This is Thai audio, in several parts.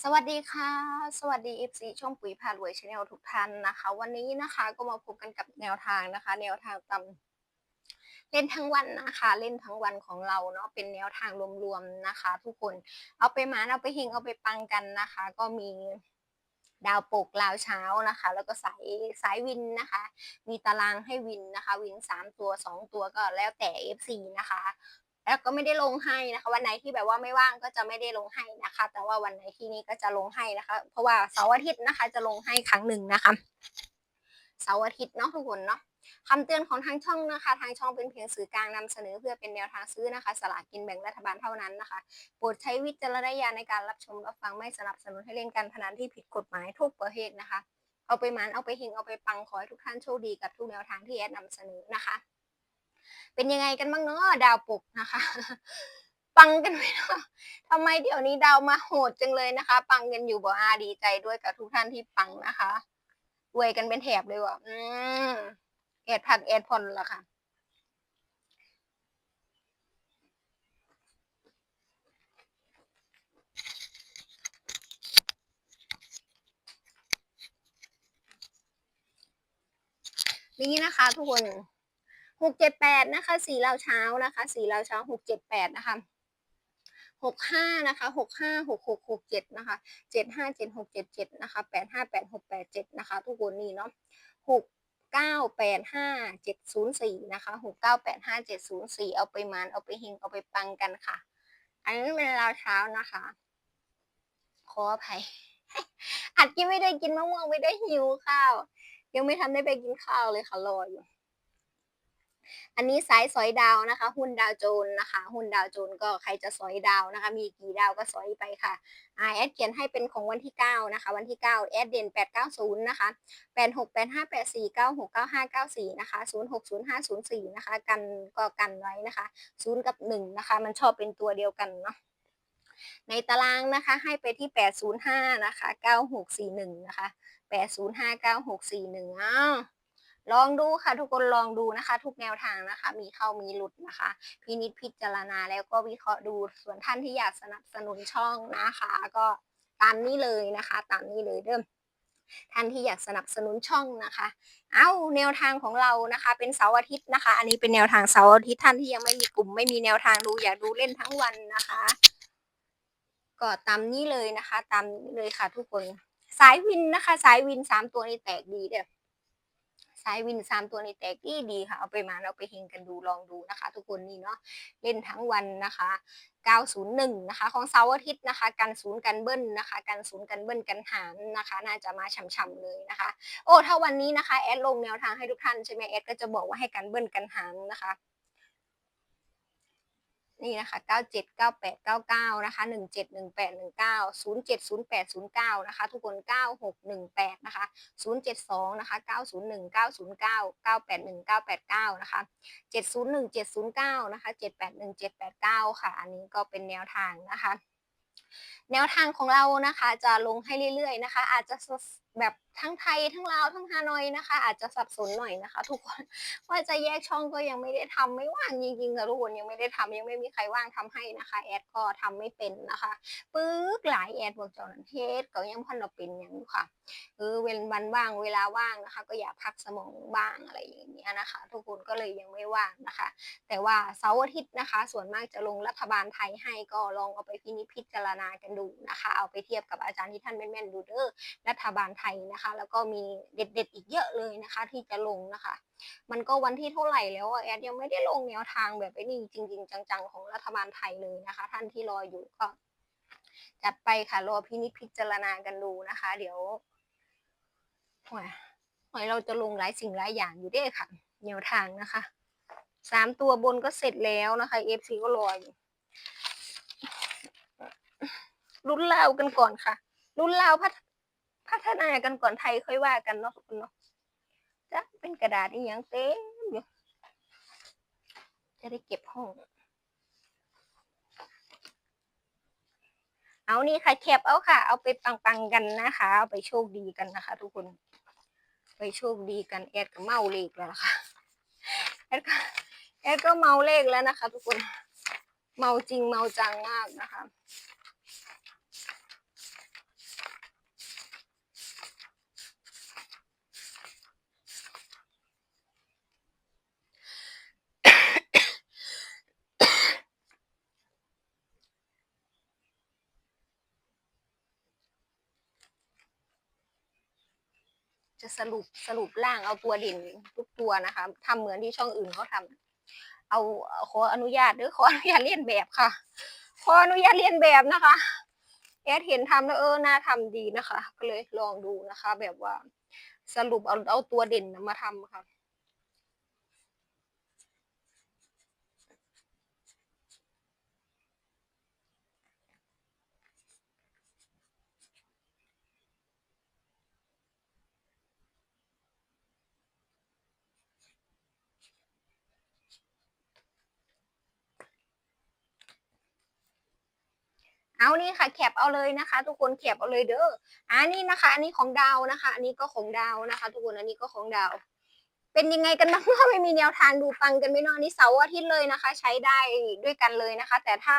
สวัสดีค่ะ สวัสดี FC ช่องปุ๋ยพารวยชาแนลทุกท่านนะคะ วันนี้นะคะก็มาพบกันกับแนวทางนะคะ แนวทางตำเล่นทั้งวันนะคะ เล่นทั้งวันของเราเนาะเป็นแนวทางรวมๆนะคะ ทุกคนเอาไปหมานเอาไปเฮงเอาไปปังกันนะคะ ก็มีดาวปกลาวเช้านะคะ แล้วก็สายสายวินนะคะ มีตารางให้วินนะคะ วินสามตัวสองตัวก็แล้วแต่ FC นะคะ แล้วก็ไม่ได้ลงให้นะคะ วันไหนที่แบบว่าไม่ว่างก็จะไม่ได้ลงให้นะคะ แต่ว่าวันไหนที่นี้ก็จะลงให้นะคะ เพราะว่าเสาร์อาทิตย์นะคะจะลงให้ครั้งหนึ่งนะคะเสาร์อาทิตย์เนาะทุกคนเนาะคำเตือนของทางช่องนะคะ ทางช่องเป็นเพียงสื่อกลางนำเสนอเพื่อเป็นแนวทางซื้อนะคะ สลากกินแบ่งรัฐบาลเท่านั้นนะคะ โปรดใช้วิจารณญาณในการรับชมรับฟังไม่สนับสนุนให้เล่นการพนันที่ผิดกฎหมายทุกประเภทนะคะ เอาไปหมันเอาไปเฮงเอาไปปังขอให้ทุกท่านโชคดีกับทุกแนวทางที่แอดนำเสนอนะคะ เป็นยังไงกันบ้างเนาะดาวปกนะคะ ปังกันไหมเนาะทำไมเดี๋ยวนี้ดาวมาโหดจังเลยนะคะ ปังกันอยู่บ่อาดีใจด้วยกับทุกท่านที่ปังนะคะรวยกันเป็นแถบเลยว่ะอืมแอดพักแอดพอนละค่ะนี่นะคะทุกคน หกเจ็ดแปดนะคะสีเราเช้านะคะสีเราเช้าหกเจ็ดแปดนะคะหกห้านะคะหกห้าหกหกหกเจ็ดนะคะเจ็ดห้าเจ็ดหกเจ็ดเจ็ดนะคะแปดห้าแปดหกแปดเจ็ดนะคะ ทุกคนนี่เนาะหกเก้าแปดห้าเจ็ดศูนย์สี่นะคะหกเก้าแปดห้าเจ็ดศูนย์สี่เอาไปมานเอาไปเฮงเอาไปปังกันค่ะ อันนี้เป็นเราเช้านะคะ ขออภัยอัดกินไม่ได้กินมะม่วงไม่ได้หิวข้าว ยังไม่ทันได้ไปกินข้าวเลยค่ะรออยู่ อันนี้สายสอยดาวนะคะ หุ้นดาวโจนนะคะ หุ้นดาวโจนก็ใครจะสอยดาวนะคะ มีกี่ดาวก็สอยไปค่ะอ่าแอดเขียนให้เป็นของวันที่ 9 นะคะ วันที่ 9 แอดเด่น 890 นะคะ 868584969594 นะคะ 060504 นะคะ กันก็กันไว้นะคะ 0 กับ 1 นะคะ มันชอบเป็นตัวเดียวกันเนาะในตารางนะคะให้ไปที่ 805 นะคะ 9641 นะคะ 805 9641อ้าว ลองดูค่ะทุกคนลองดูนะคะ ทุกแนวทางนะคะ มีเข้ามีหลุดนะคะ พินิจพิจารณาแล้วก็วิเคราะห์ดูส่วนท่านที่อยากสนับสนุนช่องนะคะ ก็ตามนี้เลยนะคะ ตามนี้เลยเดิมท่านที่อยากสนับสนุนช่องนะคะ เอาแนวทางของเรานะคะ เป็นเสาร์อาทิตย์นะคะ อันนี้เป็นแนวทางเสาร์อาทิตย์ท่านที่ยังไม่มีกลุ่มไม่มีแนวทางดูอยากดูเล่นทั้งวันนะคะ ก็ตามนี้เลยนะคะ ตามนี้เลยค่ะทุกคน สายวินนะคะ สายวินสามตัวนี้แตกดีเด้อ สายวินสามตัวในแตกดีดีค่ะ เอาไปมาเราไปเฮงกันดูลองดูนะคะ ทุกคนนี่เนาะเล่นทั้งวันนะคะ 901 นะคะ ของเสาร์อาทิตย์นะคะ กันศูนย์กันเบิ้ลนะคะ กันศูนย์กันเบิ้ลกันหารนะคะ น่าจะมาฉ่ำๆเลยนะคะ โอ้ถ้าวันนี้นะคะแอดลงแนวทางให้ทุกท่านใช่ไหมแอดก็จะบอกว่าให้กันเบิ้ลกันหารนะคะ นี่นะคะ 97 98 99 นะคะ 17 18 19 07 08 09 นะคะ ทุกคน 9618 นะคะ 072 นะคะ 901 909 981 989 นะคะ 701 709 นะคะ 781 789 ค่ะ อันนี้ก็เป็นแนวทางนะคะ แนวทางของเรานะคะจะลงให้เรื่อยๆนะคะ อาจจะ แบบทั้งไทยทั้งลาวทั้งฮานอยนะคะ อาจจะสับสนหน่อยนะคะ ทุกคนว่าจะแยกช่องก็ยังไม่ได้ทำไม่ว่างจริงๆค่ะทุกคนยังไม่ได้ทำยังไม่มีใครว่างทำให้นะคะ แอดก็ทำไม่เป็นนะคะปึ๊กหลายแอดบอกจ้าหน้าที่ก็ยังพันเราเป็นอย่างนี้ค่ะเออเวลาวันว่างเวลาว่างนะคะ ก็อยากพักสมองบ้างอะไรอย่างเงี้ยนะคะ ทุกคนก็เลยยังไม่ว่างนะคะ แต่ว่าเสาร์อาทิตย์นะคะ ส่วนมากจะลงรัฐบาลไทยให้ก็ลองเอาไปพินิจพิจารณากันดูนะคะ เอาไปเทียบกับอาจารย์ที่ท่านแม่นๆดูเด้อรัฐบาลไทยนะคะ แล้วก็มีเด็ดๆอีกเยอะเลยนะคะ ที่จะลงนะคะ มันก็วันที่เท่าไหร่แล้วอะแอดยังไม่ได้ลงแนวทางแบบไอ้นี่จริง ๆ จัง ๆ ของรัฐบาลไทยเลยนะคะ ท่านที่รออยู่ก็จัดไปค่ะรอพินิจพิจารณากันดูนะคะ เดี๋ยวหวยหวยเราจะลงหลายสิ่งหลายอย่างอยู่ด้ค่ะ แนวทางนะคะสามตัวบนก็เสร็จแล้วนะคะเอฟซีก็รออยู่รุ่นเล่ากันก่อนค่ะ รุ่นเล่าพัฒ พัฒนากันก่อนไทยค่อยว่ากันเนาะทุกคนเนาะจะเป็นกระดาษอีหยังเต็มอยู่จะได้เก็บห้อง เอานี่ค่ะแคปเอาค่ะ เอาไปปังๆกันนะคะ เอาไปโชคดีกันนะคะ ทุกคน ไปโชคดีกันแอดก็เมาเลขแล้วนะคะแอดก็แอดก็เมาเลขแล้วนะคะ ทุกคน เมาจริงเมาจังมากนะคะ จะสรุปสรุปร่างเอาตัวเด่นทุกตัวนะคะทำเหมือนที่ช่องอื่นเขาทำเอาขออนุญาตหรือขออนุญาตเลียนแบบค่ะ ขออนุญาตเลียนแบบนะคะแอดเห็นทำแล้วเออน่าทำดีนะคะ ก็เลยลองดูนะคะ แบบว่าสรุปเอาเอาตัวเด่นมาทำค่ะ เอานี่ค่ะแคปเอาเลยนะคะ ทุกคนแคปเอาเลยเด้ออันนี้นะคะ อันนี้ของดาวนะคะ อันนี้ก็ของดาวนะคะ ทุกคนอันนี้ก็ของดาว เป็นยังไงกันบ้างไม่มีแนวทางดูปังกันไม่นอนนี่เสาร์อาทิตย์เลยนะคะ ใช้ได้ด้วยกันเลยนะคะ แต่ถ้า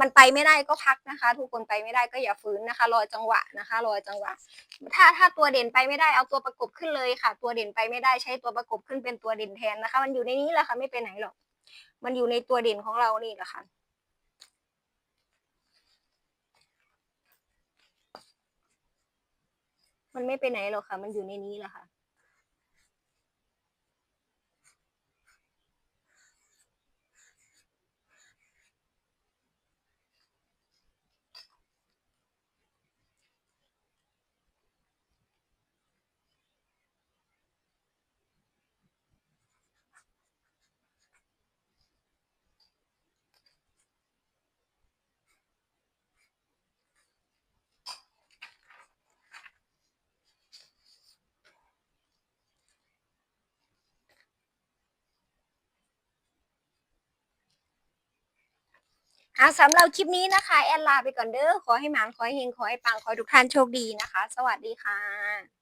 มันไปไม่ได้ก็พักนะคะ ทุกคนไปไม่ได้ก็อย่าฝืนนะคะ รอจังหวะนะคะ รอจังหวะ ถ้าถ้าตัวเด่นไปไม่ได้เอาตัวประกบขึ้นเลยค่ะ ตัวเด่นไปไม่ได้ใช้ตัวประกบขึ้นเป็นตัวเด่นแทนนะคะ มันอยู่ในนี้แหละค่ะไม่ไปไหนหรอก มันอยู่ในตัวเด่นของเรานี่แหละค่ะ มันไม่ไปไหนหรอกค่ะ มันอยู่ในนี้แหละค่ะ อะสำหรับคลิปนี้นะคะ แอนลาไปก่อนเด้อขอให้หมานขอให้เฮงขอให้ปังขอให้ทุกท่านโชคดีนะคะ สวัสดีค่ะ